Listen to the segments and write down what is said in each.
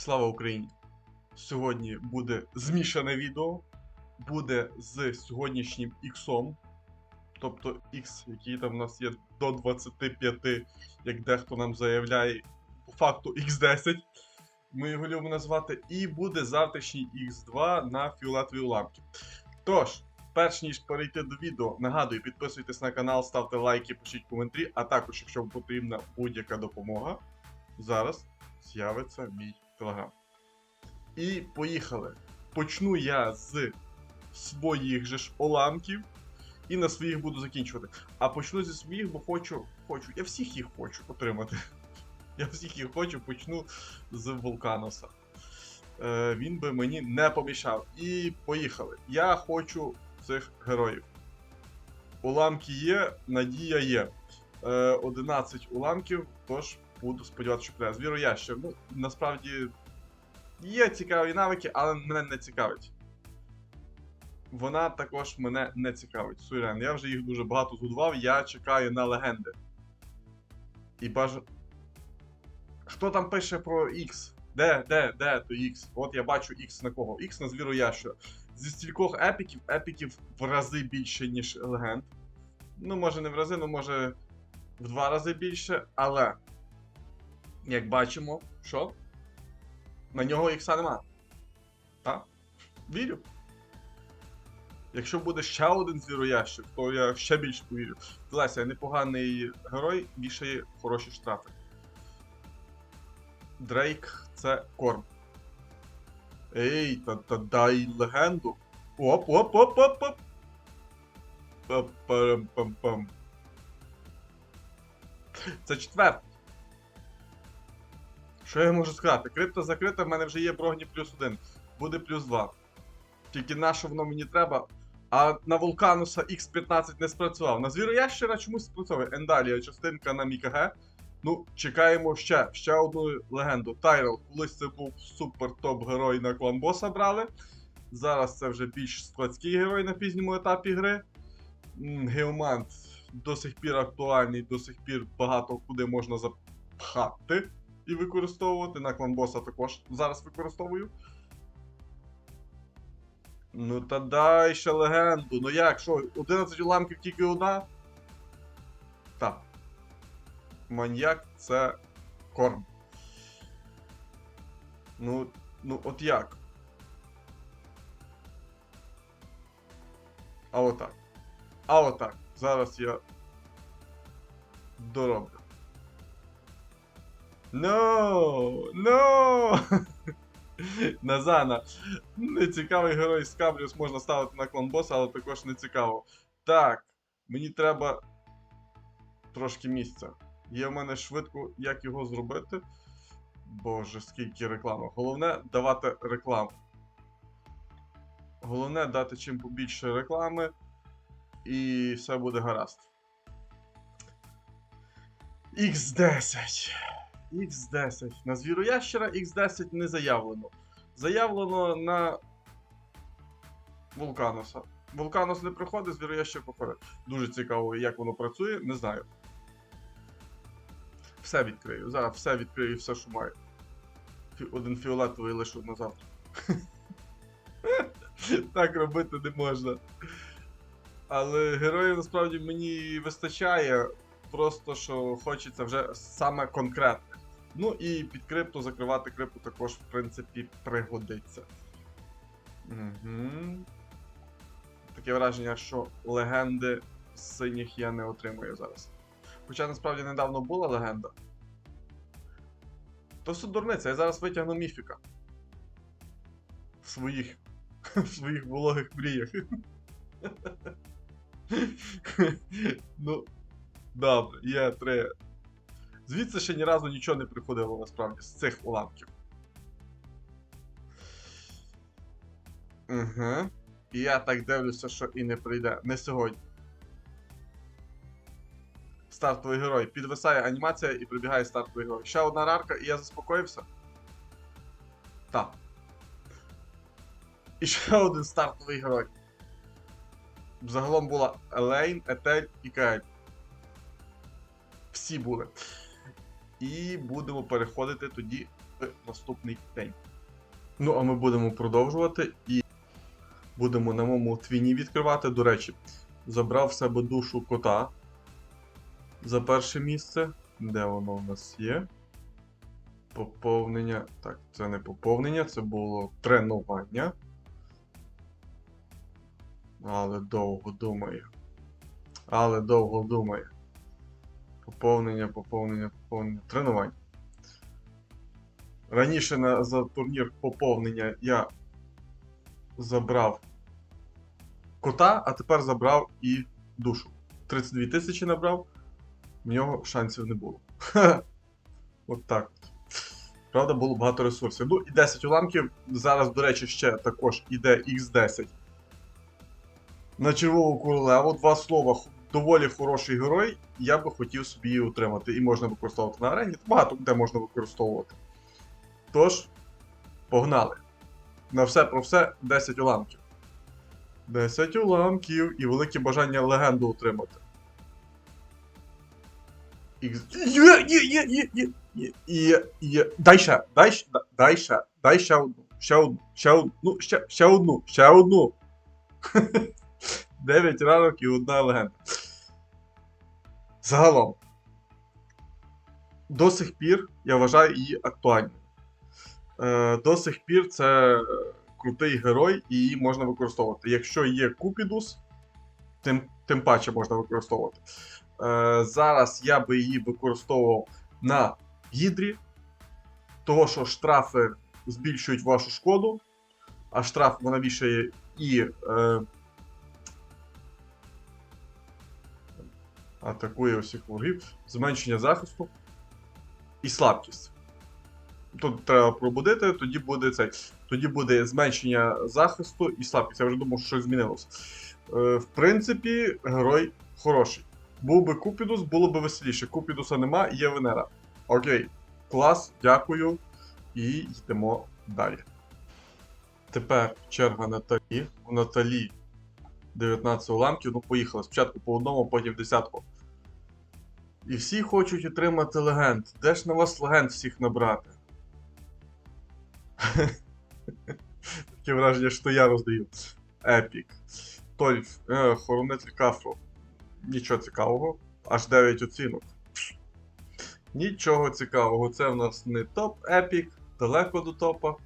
Слава Україні! Сьогодні буде змішане відео. Буде з сьогоднішнім іксом. Тобто X, який там у нас є до 25, як дехто нам заявляє, по факту X10. Ми його любимо назвати. І буде завтрашній X2 на фіолетові уламки. Тож, перш ніж перейти до відео, нагадую, підписуйтесь на канал, ставте лайки, пишіть коментарі, а також, якщо вам потрібна будь-яка допомога, зараз з'явиться мій телеграм. І поїхали. Почну я з своїх же ж уламків. І на своїх буду закінчувати. А почну зі своїх, бо хочу. хочу. Я всіх їх хочу отримати. Я всіх їх хочу, почну з Вулканоса. Е, він би мені не помішав. І поїхали. Я хочу цих героїв. Уламки є, надія є. Е, 11 уламків, тож буду сподіватися, що прийде. Звіру ящер. Ну, насправді є цікаві навики, але мене не цікавить. Вона також мене не цікавить. Суйрен. Я вже їх дуже багато згодував, я чекаю на легенди. І бажа. Хто там пише про X? Де, де, де то X? От я бачу X на кого? X на звіру ящера. Зі стількох епіків, епіків в рази більше, ніж легенд. Ну, може не в рази, ну може в два рази більше, але. Як бачимо, що? На нього ікса нема. Так? Вірю. Якщо буде ще один звіроящик, то я ще більше повірю. Леся, непоганий герой, вішає хороші штрафи. Дрейк це корм. Ей, та, та дай легенду. Оп, оп, оп, оп, оп. Па-парам-пам-пам. Це четвертий. Що я можу сказати? Крипто закрита, в мене вже є брогні плюс один. Буде плюс 2. Тільки на що воно мені треба. А на Вулкануса X15 не спрацював. На звіроящера чомусь спрацьовує. Ендалія, частинка на Мікаге. Ну, чекаємо ще ще одну легенду. Тайрел, колись це був супер топ-герой на клан-боса брали. Зараз це вже більш складський герой на пізньому етапі гри. Геомант до сих пір актуальний, до сих пір багато куди можна запхати і використовувати. На клан-боса також зараз використовую. Ну та дай ще легенду. Ну як, що, 11 уламків тільки одна? Так. Маньяк це корм. Ну, ну от як? А отак. А отак. Зараз я дороблю. No! No! Назана. Нецікавий герой з Кабріус можна ставити на клан боса, але також не цікаво. Так, мені треба трошки місця. Є в мене швидко, як його зробити. Боже, скільки реклами. Головне давати рекламу. Головне дати чим побільше реклами, і все буде гаразд. X10. X10. На звіроящера X10 не заявлено. Заявлено на Вулканоса. Вулканос не проходить, звіроящер проходить. Дуже цікаво, як воно працює, не знаю. Все відкрию. Зараз все відкрию, і все, що маю. Один фіолетовий лишу на завтра. так робити не можна. Але героїв насправді мені вистачає. Просто що хочеться вже саме конкретне. Ну і під крипту закривати крипту також, в принципі, пригодиться. Угу. Таке враження, що легенди синіх я не отримую зараз. Хоча насправді недавно була легенда. То все дурниця, я зараз витягну міфіка. В своїх. В своїх вологих мріях. ну. Добре, є три. Звідси ще ні разу нічого не приходило насправді з цих уламків. Угу. І я так дивлюся, що і не прийде. Не сьогодні. Стартовий герой. Підвисає анімація і прибігає стартовий герой. Ще одна рарка, і я заспокоївся. Так. І ще один стартовий герой. Загалом була Елейн, Етель і Каель. Всі були. І будемо переходити тоді в наступний день. Ну, а ми будемо продовжувати і будемо на моєму твіні відкривати. До речі, забрав в себе душу кота за перше місце. Де воно у нас є? Поповнення. Так, це не поповнення, це було тренування. Але довго думає. Але довго думає. Поповнення, поповнення, поповнення. Тренування. Раніше на, за турнір поповнення я забрав кота, а тепер забрав і душу. 32 тисячі набрав, в нього шансів не було. От так. Правда, було багато ресурсів. Ну і 10 уламків. Зараз, до речі, ще також іде X10 на червову королеву. Два слова. Доволі хороший герой. Я би хотів собі її отримати. І можна використовувати на арені. Багато де можна використовувати. Тож, погнали. На все про все 10 уламків. 10 уламків і велике бажання легенду отримати. Є, є, є. Дай ще, дай ще, дай ще, дай ще одну, ще одну, ще одну, ну, ще, ще одну, ще одну. 9 ранок і одна легенда. Загалом. До сих пір я вважаю її актуальною. Е, до сих пір це е, крутий герой, і її можна використовувати. Якщо є Купідус, тим, тим паче можна використовувати. Е, зараз я би її використовував на гідрі, того що штрафи збільшують вашу шкоду, а штраф вона вішає і. Атакує усіх ворогів, зменшення захисту і слабкість. Тут треба пробудити, тоді буде цей. Тоді буде зменшення захисту і слабкість. Я вже думав, що щось змінилося. Е, в принципі, герой хороший. Був би Купідус, було б веселіше. Купідуса нема, є Венера. Окей, клас, дякую. І йдемо далі. Тепер черга Наталі. У Наталі 19 уламків. Ну, поїхали. Спочатку по одному, потім десятку. І всі хочуть отримати легенд. Де ж на вас легенд всіх набрати? Таке враження, що я роздаю. Епік. Тольф, е, хоронитель Кафру. Нічого цікавого. Аж 9 оцінок. Нічого цікавого. Це в нас не топ епік, далеко до топа.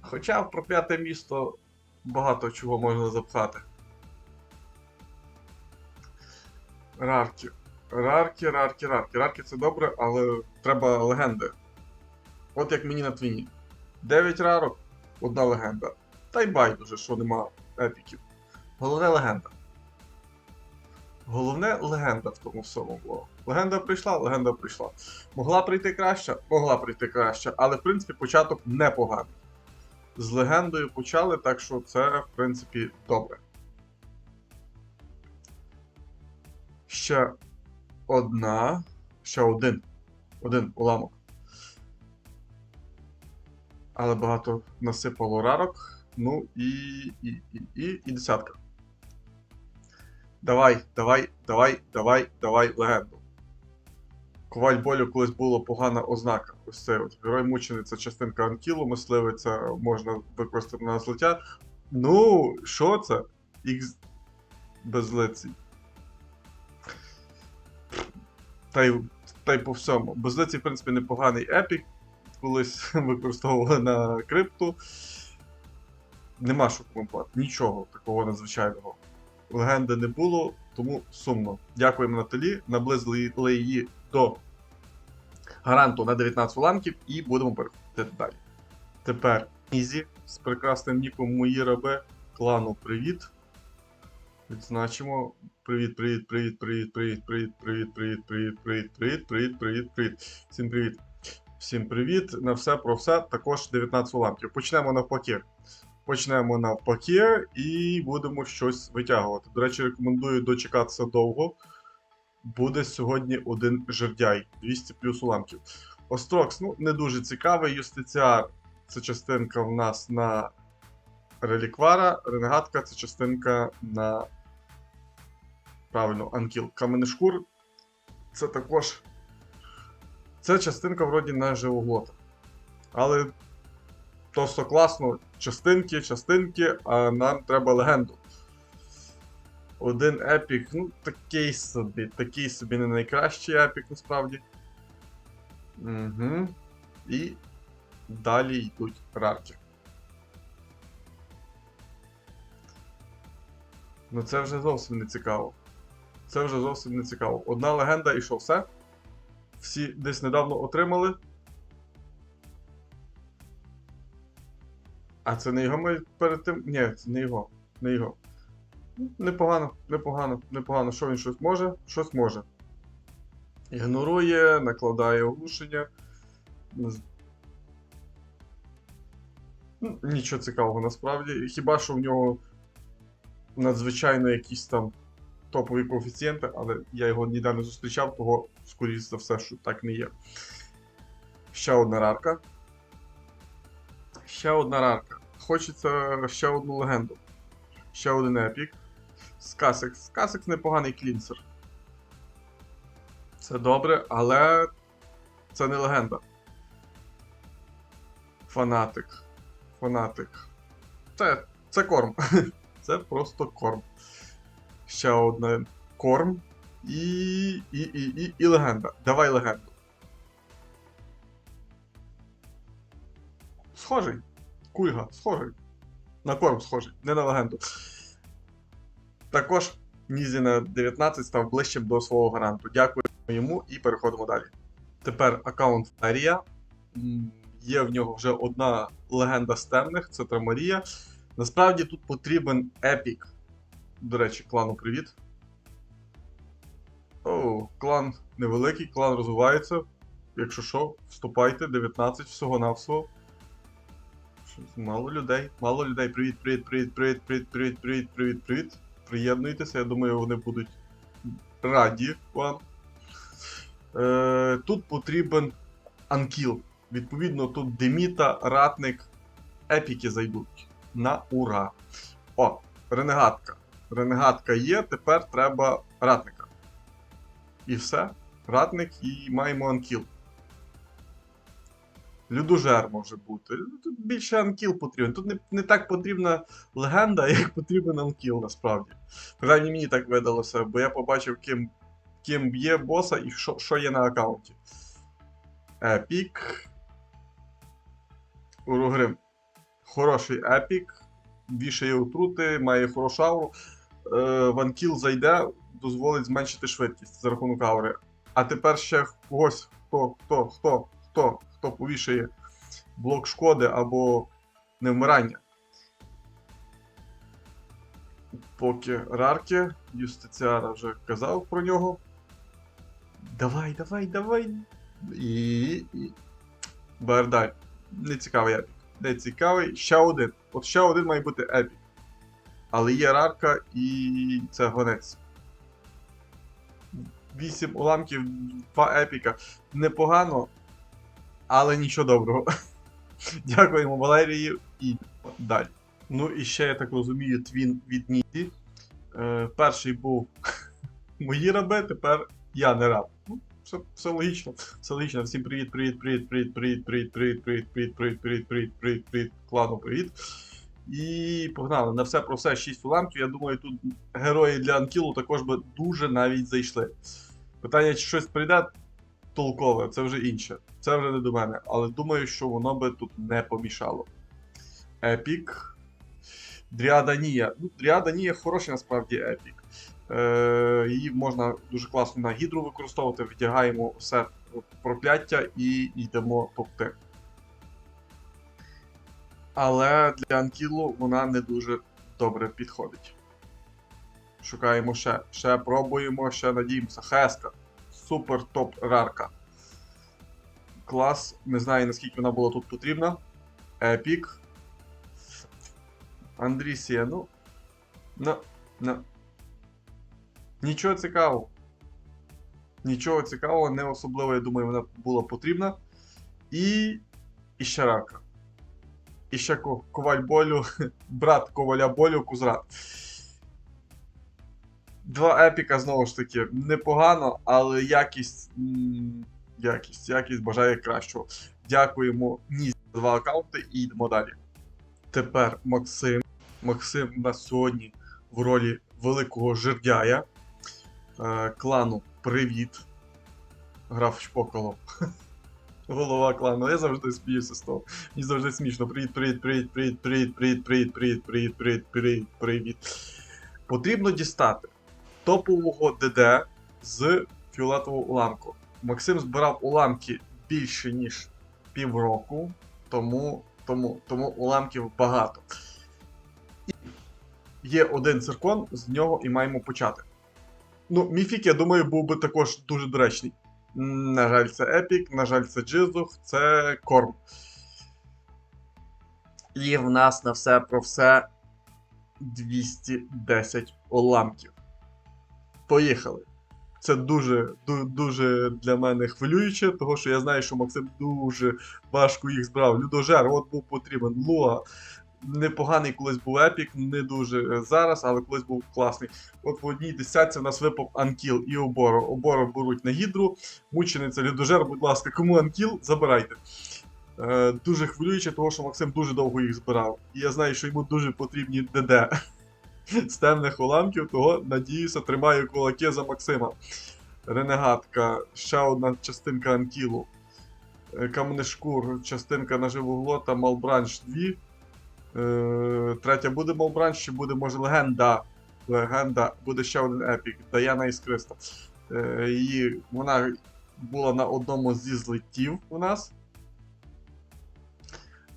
Хоча в проп'яте місто багато чого можна запхати. Рарки. Рарки, рарки, рарки. Рарки це добре, але треба легенди. От як мені на твіні. 9 рарок, одна легенда. Та й байдуже, що нема епіків. Головне легенда. Головне легенда в тому всьому було. Легенда прийшла, легенда прийшла. Могла прийти краще, могла прийти краще, але в принципі початок непоганий. З легендою почали, так що це, в принципі, добре. Ще одна. Ще один. Один уламок. Але багато насипало рарок. Ну і. і, і, і, і десятка. Давай, давай, давай, давай, давай легенду. Коваль болю колись була погана ознака. Ось це от. Герой мучений це частинка анкілу, мисливиця можна використати на злиття. Ну, що це? Ікс безлиций. Та й, та й по всьому. Безлиций, в принципі, непоганий епік. Колись використовували на крипту. Нема що коментувати. Нічого такого надзвичайного. Легенди не було, тому сумно. Дякуємо Наталі. Наблизили її до гаранту на 19 уламків і будемо переходити далі. Тепер Ізі з прекрасним ніком мої раби. Клану привіт. Відзначимо. Привіт, привіт, привіт, привіт, привіт, привіт, привіт, привіт, привіт, привіт, привіт, привіт, привіт, привіт. Всім привіт. Всім привіт. На все про все. Також 19 уламків. Почнемо навпаки. Почнемо навпаки і будемо щось витягувати. До речі, рекомендую дочекатися довго. Буде сьогодні один жердяй, 200 плюс уламків. Острокс, ну, не дуже цікавий. Юстиціар це частинка в нас на реліквара. Ренегатка це частинка на. Правильно, Анкіл. Каменешкур. Це також. Це частинка вроді на живоглота. Але то все класно, частинки, частинки, а нам треба легенду. Один епік, ну такий собі, такий собі не найкращий епік насправді. Угу. І далі йдуть рарки. Ну це вже зовсім не цікаво. Це вже зовсім не цікаво. Одна легенда і що все? Всі десь недавно отримали. А це не його ми перед тим. Ні, це не його. Не його. Непогано, непогано, непогано. Що він щось може? Щось може. Ігнорує, накладає оглушення. Ну, Нічого цікавого насправді. Хіба що в нього надзвичайно якісь там топові коефіцієнти, але я його ніде не зустрічав, того, скоріш за все, що так не є. Ще одна рарка. Ще одна рарка. Хочеться ще одну легенду. Ще один епік. Скасекс. Скасекс непоганий клінсер. Це добре, але це не легенда. Фанатик. Фанатик. Це, це корм. Це просто корм. Ще одне корм. І. І, і, і, і легенда. Давай легенду. Схожий. Кульга, схожий. На корм схожий, не на легенду. Також Нізі на 19 став ближчим до свого гаранту. Дякуємо йому і переходимо далі. Тепер аккаунт Фарія. Є в нього вже одна легенда з темних, це Трамарія. Насправді тут потрібен епік. До речі, клану привіт. Оу, клан невеликий, клан розвивається. Якщо що, вступайте, 19 всього-навсього. Мало людей, мало людей. Привіт, Привіт, привіт, привіт, привіт, привіт, привіт, привіт, привіт. Приєднуйтеся, я думаю, вони будуть раді вам. Е, тут потрібен анкіл. Відповідно, тут Деміта, ратник, епіки зайдуть. На ура. О, ренегатка. Ренегатка є, тепер треба ратника. І все. Ратник і маємо анкіл. Людожер може бути. Тут більше анкіл потрібен. Тут не, не так потрібна легенда, як потрібен анкіл насправді. Принаймні мені так видалося, бо я побачив, ким, ким б'є боса і що, що є на аккаунті. Епік. Уругрим. Хороший епік. Вішає отрути, має хорошу ауру. Е, Ванкіл зайде, дозволить зменшити швидкість за рахунок аури. А тепер ще когось, хто, хто, хто, хто, хто повішає блок шкоди або невмирання. Поки рарки, Юстиціара вже казав про нього. Давай, давай, давай. І. Бердаль. Не цікавий епік. Не цікавий. Ще один. От ще один має бути епік. Але є рарка і це гонець. 8 уламків, 2 епіка. Непогано, але нічого доброго. Дякуємо Валерії і далі. Ну і ще, я так розумію, твін від Ніді. Е, перший був мої раби, тепер я не раб. Ну, все, все логічно. Все логічно. Всім привіт, привіт, привіт, привіт, привіт, привіт, привіт, привіт, привіт, привіт, привіт, привіт, привіт, привіт, клану, привіт. І погнали. На все про все 6 уламків. Я думаю, тут герої для Анкілу також би дуже навіть зайшли. Питання, чи щось прийде толкове, це вже інше. Це вже не до мене. Але думаю, що воно би тут не помішало. Епік. Дріада Нія. Ну, Дріада Нія хороший насправді епік. Е, її можна дуже класно на гідру використовувати, вдягаємо все прокляття і йдемо топти. Але для Анкілу вона не дуже добре підходить. Шукаємо ще, ще пробуємо, ще надіємося. Хеска. Супер топ рарка. Клас. Не знаю наскільки вона була тут потрібна. Епік. Андрісія, ну. Ну, ну. Нічого цікавого. Нічого цікавого, не особливо, я думаю, вона була потрібна. І. І ще рака. І ще коваль болю, брат коваля болю, кузрат. Два епіка, знову ж таки, непогано, але якість. Якість, якість бажає кращого. Дякуємо Нізі два аккаунти і йдемо далі. Тепер Максим. Максим у нас сьогодні в ролі великого жердяя. Е, клану Привіт. Грав Шпоколо. Голова клану. Я завжди сміюся з того. Мені завжди смішно. Привіт, привіт, привіт, привіт, привіт, привіт, привіт, привіт, привіт, привіт, привіт. Потрібно дістати топового ДД з фіолетового уламку. Максим збирав уламки більше, ніж півроку, тому, тому, тому уламків багато. І є один циркон, з нього і маємо почати. Ну, міфік, я думаю, був би також дуже доречний. На жаль, це Епік, на жаль, це Джизух, це Корм. І в нас на все про все 210 уламків. Поїхали. Це дуже, дуже для мене хвилююче, тому що я знаю, що Максим дуже важко їх збирав. Людожер, от був потрібен. Луа. Непоганий колись був епік, не дуже е, зараз, але колись був класний. От в одній десятці в нас випав Анкіл і Оборо. Оборо беруть на гідру. Мучениця Людожер, будь ласка, кому Анкіл, забирайте. Е, дуже хвилююче, тому що Максим дуже довго їх збирав. І я знаю, що йому дуже потрібні ДД з темних уламків, того, надіюся, тримаю кулаки за Максима. Ренегатка, ще одна частинка Анкілу. Е, Камнешкур, частинка наживоглота, Малбранч 2. Е, третя буде Малбранч, чи буде, може, легенда. Легенда, буде ще один епік, Даяна Іскриста. Е, і вона була на одному зі злиттів у нас.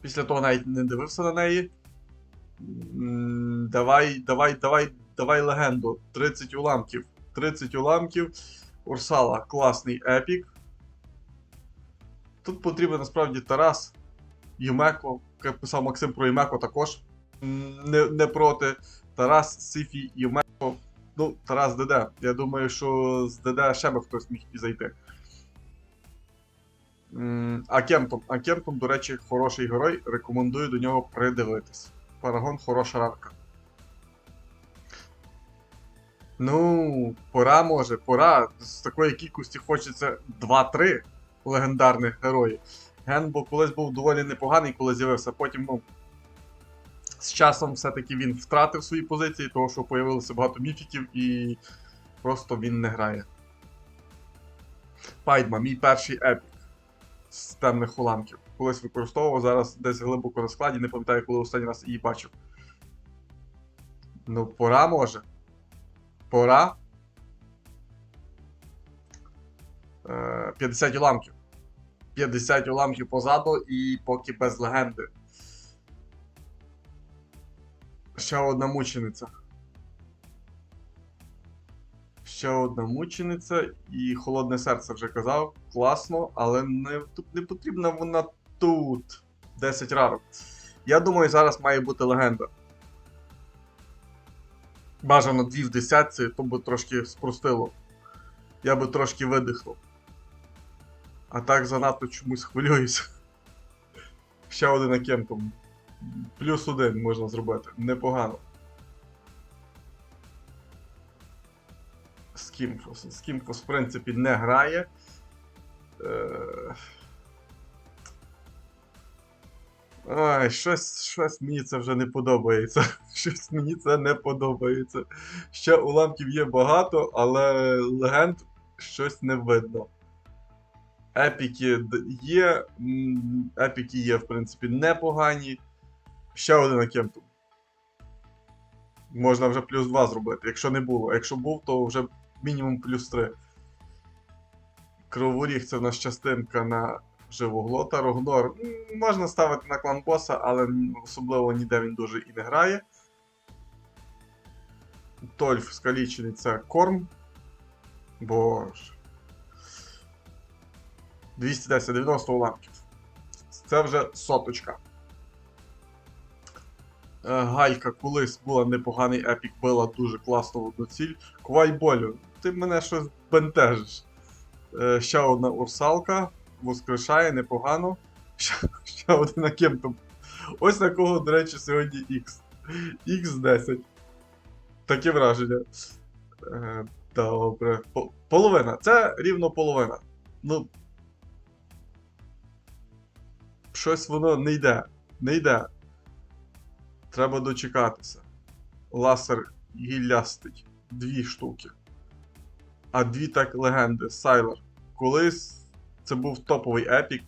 Після того навіть не дивився на неї. Давай, давай, давай, давай легенду. 30 уламків. 30 уламків. Урсала, класний епік. Тут потрібен насправді Тарас, Юмеко, як писав Максим про Юмеко також. Не, не проти. Тарас, Сифі, Юмеко. Ну, Тарас ДД. Я думаю, що з ДД ще би хтось міг і зайти. А Кемптон. А Кемптон, до речі, хороший герой. Рекомендую до нього придивитись. Парагон хороша равка. Ну, пора може, пора. З такої кількості хочеться 2-3 легендарних героїв. Генбо колись був доволі непоганий, коли з'явився. Потім, ну. З часом все-таки він втратив свої позиції, тому що появилося багато міфіків і просто він не грає. Пайдма, мій перший епік з темних уламків. Колись використовував, зараз десь глибоко на складі, не пам'ятаю, коли останній раз її бачив. Ну, пора може. Пора. Е, 50 уламків. 50 уламків позаду і поки без легенди. Ще одна мучениця. Ще одна мучениця і холодне серце вже казав. Класно, але не, тут не потрібна вона тут. 10 рарок. Я думаю, зараз має бути легенда. Бажано дві в десятці, то би трошки спростило. Я би трошки видихнув. А так занадто чомусь хвилююся. Ще один акентом. Плюс один можна зробити. Непогано. Скімфос. Скімфос, в принципі, не грає. Е... Ай, щось, щось мені це вже не подобається. Щось мені це не подобається. Ще уламків є багато, але легенд щось не видно. Епіки є. Епіки є, в принципі, непогані. Ще один акентум. Можна вже плюс 2 зробити, якщо не було. Якщо був, то вже мінімум плюс 3. Криворіг це в нас частинка на живоглота. Рогнор можна ставити на клан боса, але особливо ніде він дуже і не грає. Тольф скалічений це корм. Боже. 210, 90 уламків. Це вже соточка. Е, Гайка колись була непоганий епік, била дуже класно в одну ціль. Квайболю, ти мене щось бентежиш. Е, Ще одна урсалка. Воскрешає непогано. Ще, ще один акемптом. Ось на кого, до речі, сьогодні X. X10. Таке враження. Е, Добре. Половина. Це рівно половина. Ну. щось воно не йде. Не йде. Треба дочекатися. Ласер гіллястий. Дві штуки. А дві так легенди. Сайлер. Колись це був топовий епік.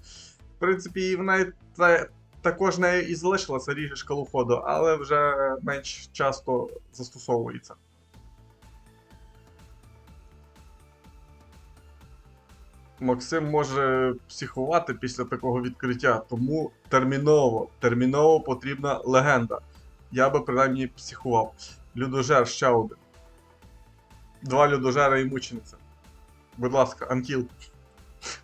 В принципі, вона та- також нею і залишилася ріже шкалу ходу, але вже менш часто застосовується. Максим може психувати після такого відкриття, тому терміново, терміново потрібна легенда. Я би принаймні психував. Людожер ще один. Два людожера і мучениця. Будь ласка, Анкіл.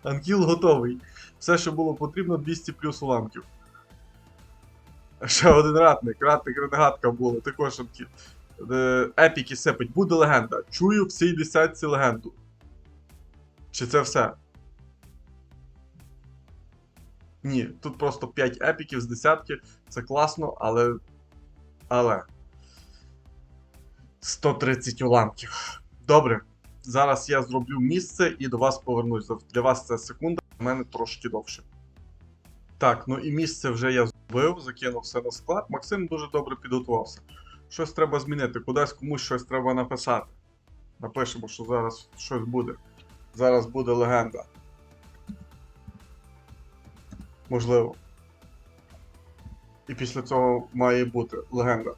Анкіл готовий. Все, що було потрібно, 200 плюс уламків. Ще один ратник. Ратник ренегатка була, також Анкіл. Е, Епіки сипить. Буде легенда. Чую в цій десятці легенду. Чи це все? Ні, тут просто 5 епіків з десятки. Це класно, але. Але. 130 уламків. Добре. Зараз я зроблю місце і до вас повернусь. Для вас це секунда, у мене трошки довше. Так, ну і місце вже я зробив, закинув все на склад. Максим дуже добре підготувався. Щось треба змінити, кудись комусь щось треба написати. Напишемо, що зараз щось буде. Зараз буде легенда. Можливо. І після цього має бути легенда.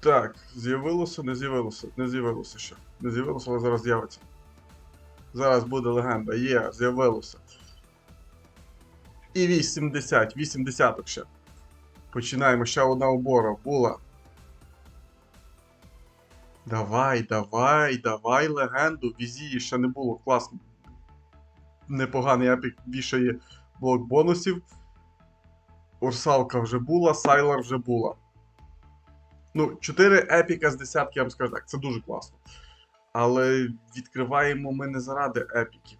Так, з'явилося, не з'явилося, не з'явилося ще. Не з'явилося, але зараз з'явиться. Зараз буде легенда. Є, з'явилося. І 80, 80 ще. Починаємо. Ще одна обора була. Давай, давай, давай легенду. Візії ще не було. Класно. Непоганий епік вішає блок бонусів. Урсалка вже була, Сайлар вже була. Ну, 4 епіка з десятки, я вам скажу так, це дуже класно. Але відкриваємо ми не заради епіків.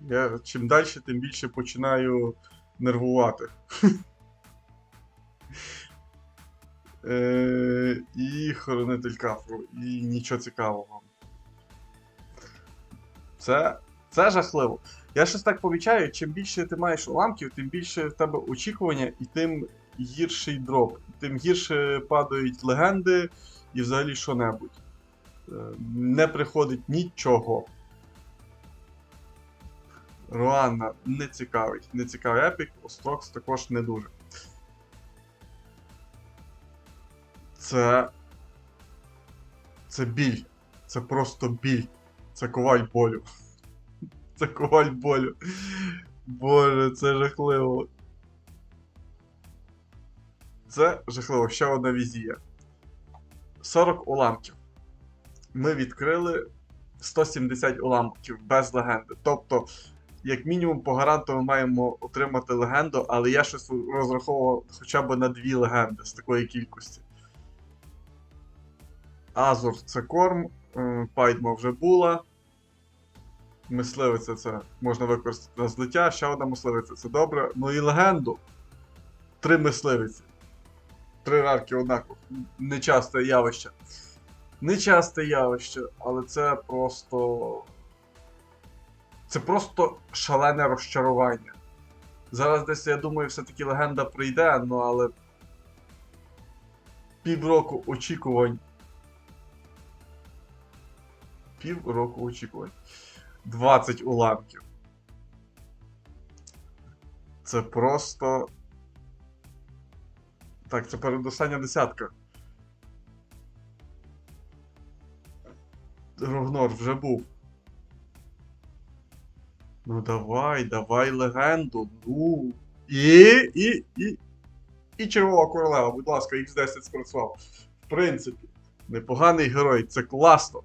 Я чим далі, тим більше починаю нервувати. Е, І хоронитель кафру, і нічого цікавого. Це, це жахливо. Я щось так помічаю, чим більше ти маєш уламків, тим більше в тебе очікування, і тим гірший дроп. Тим гірше падають легенди і взагалі що-небудь. Е, Не приходить нічого. Руанна не цікавить. Не цікавий епік, Острокс також не дуже. Це. Це біль. Це просто біль. Це коваль болю. Це коваль болю. Боже, це жахливо. Це жахливо. Ще одна візія. 40 уламків. Ми відкрили 170 уламків без легенди. Тобто, як мінімум, по гаранту ми маємо отримати легенду, але я щось розраховував хоча б на дві легенди з такої кількості. Азур це корм, е, Пайдма вже була. Мисливиця це можна використати на злиття, ще одна мисливиця це добре. Ну і легенду. Три мисливиці. Три рарки однаково. Нечасте явище. Нечасте явище, але це просто. Це просто шалене розчарування. Зараз десь, я думаю, все-таки легенда прийде, ну але. Півроку очікувань. Півроку очікувань. 20 уламків. Це просто. Так, це передостання десятка. Ровнор вже був. Ну давай, давай легенду. Ну. І. І. І. І червова королева, будь ласка, X10 спрацював. В принципі, непоганий герой, це класно.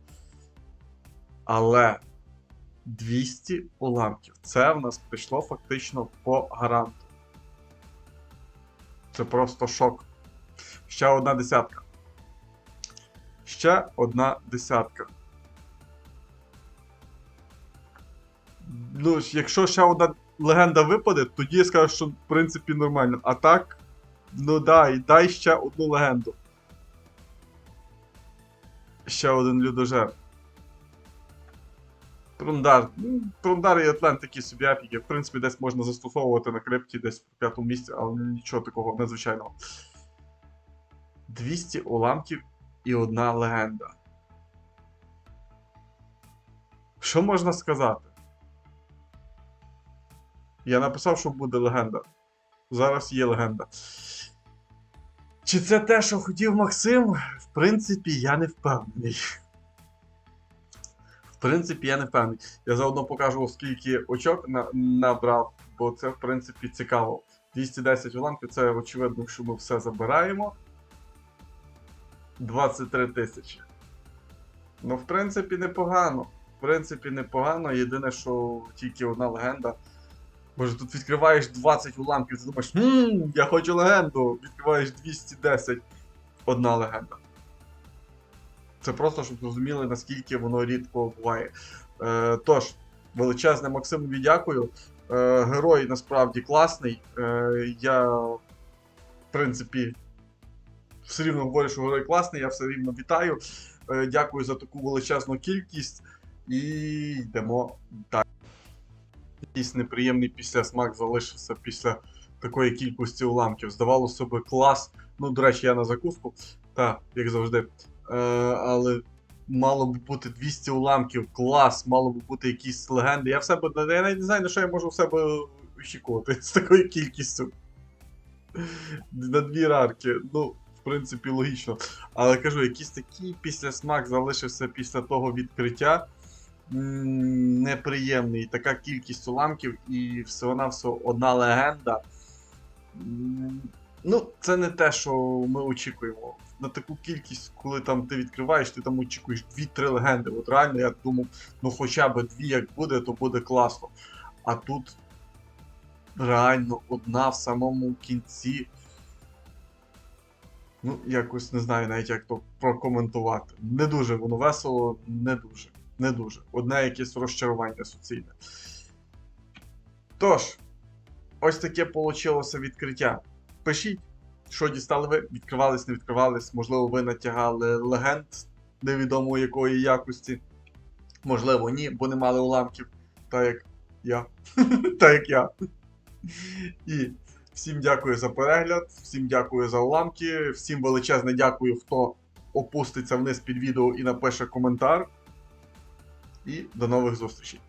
Але 200 уламків. Це в нас прийшло фактично по гаранту. Це просто шок. Ще одна десятка. Ще одна десятка. Ну, якщо ще одна легенда випаде, тоді я скажу, що в принципі нормально. А так, ну дай, дай ще одну легенду. Ще один людожер. Трундар. Ну, Трундар і Атлант такі собі епіки. В принципі, десь можна застосовувати на крипті десь в п'ятому місці, але нічого такого надзвичайного. 200 уламків і одна легенда. Що можна сказати? Я написав, що буде легенда. Зараз є легенда. Чи це те, що хотів Максим? В принципі, я не впевнений. В принципі, я не впевнений. Я заодно покажу, скільки очок на- набрав, бо це, в принципі, цікаво. 210 уламків, це очевидно, що ми все забираємо. 23 тисячі. Ну, в принципі, непогано. В принципі, непогано. Єдине, що тільки одна легенда. Боже, тут відкриваєш 20 уламків, ти думаєш, хм, я хочу легенду. Відкриваєш 210. Одна легенда. Це просто, щоб зрозуміли, наскільки воно рідко буває. Е, тож, величезне Максимові дякую. Е, герой насправді класний. Е, я, в принципі, все рівно говорю, що герой класний, я все рівно вітаю. Е, дякую за таку величезну кількість. І йдемо далі. Якийсь неприємний післясмак залишився після такої кількості уламків. Здавалося би, клас. Ну, до речі, я на закуску, так, як завжди. Е, але мало б бути 200 уламків, клас, мало б бути якісь легенди. Я в себе я навіть не знаю, на що я можу в себе очікувати з такою кількістю. На дві рарки. Ну, в принципі, логічно. Але кажу, якийсь такий післясмак залишився після того відкриття. Неприємний. Така кількість уламків і всього-навсього одна легенда. Ну, це не те, що ми очікуємо. На таку кількість, коли там ти відкриваєш, ти там очікуєш 2-3 легенди. От реально я думав, ну хоча б дві як буде, то буде класно. А тут реально одна в самому кінці. Ну, якось не знаю навіть, як то прокоментувати. Не дуже воно весело, не дуже. Не дуже. Одне якесь розчарування суцільне. Тож, ось таке вийшло відкриття. Пишіть, що дістали ви, відкривались, не відкривались, можливо, ви натягали легенд невідомо якої якості. Можливо, ні, бо не мали уламків, так як я. так як я. І всім дякую за перегляд, всім дякую за уламки, всім величезне дякую, хто опуститься вниз під відео і напише коментар. І до нових зустрічей.